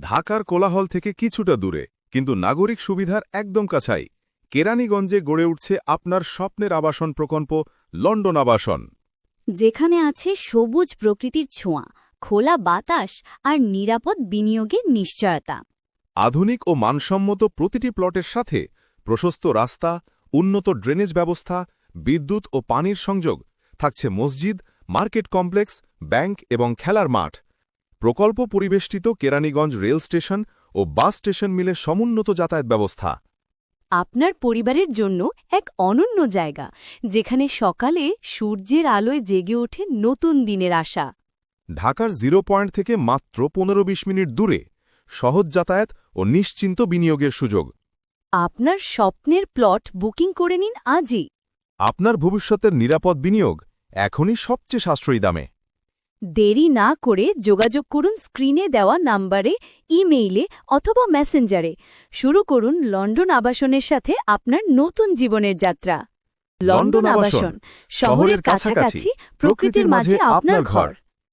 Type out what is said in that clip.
ঢাকার কোলাহল থেকে কিছুটা দূরে কিন্তু নাগরিক সুবিধার একদম কাছাই। কেরানীগঞ্জে গড়ে উঠছে আপনার স্বপ্নের আবাসন প্রকল্প লন্ডন আবাসন। যেখানে আছে সবুজ প্রকৃতির ছোঁয়া খোলা বাতাস আর নিরাপদ বিনিয়োগের নিশ্চয়তা। আধুনিক ও মানসম্মত প্রতিটি প্লটের সাথে প্রশস্ত রাস্তা উন্নত ড্রেনেজ ব্যবস্থা বিদ্যুৎ ও পানির সংযোগ থাকছে মসজিদ মার্কেট কমপ্লেক্স ব্যাংক এবং খেলার মাঠ। প্রকল্প পরিবেষ্টিত কেরানীগঞ্জ রেল স্টেশন ও বাস স্টেশন মিলে সমুন্নত যাতায়াত ব্যবস্থা। আপনার পরিবারের জন্য এক অনন্য জায়গা যেখানে সকালে সূর্যের আলোয় জেগে ওঠে নতুন দিনের আশা। ঢাকার জিরো পয়েন্ট থেকে মাত্র পনেরো বিশ মিনিট দূরে সহজ যাতায়াত ও নিশ্চিন্ত বিনিয়োগের সুযোগ। আপনার স্বপ্নের প্লট বুকিং করে নিন আজই। আপনার ভবিষ্যতের নিরাপদ বিনিয়োগ এখনই সবচেয়ে সাশ্রয়ী দামে। দেরি না করে যোগাযোগ করুন স্ক্রিনে দেওয়া নাম্বারে ইমেইলে অথবা মেসেঞ্জারে। শুরু করুন লন্ডন আবাসনের সাথে আপনার নতুন জীবনের যাত্রা। লন্ডন আবাসন শহরের কাছাকাছি প্রকৃতির মাঝে আপনার ঘর।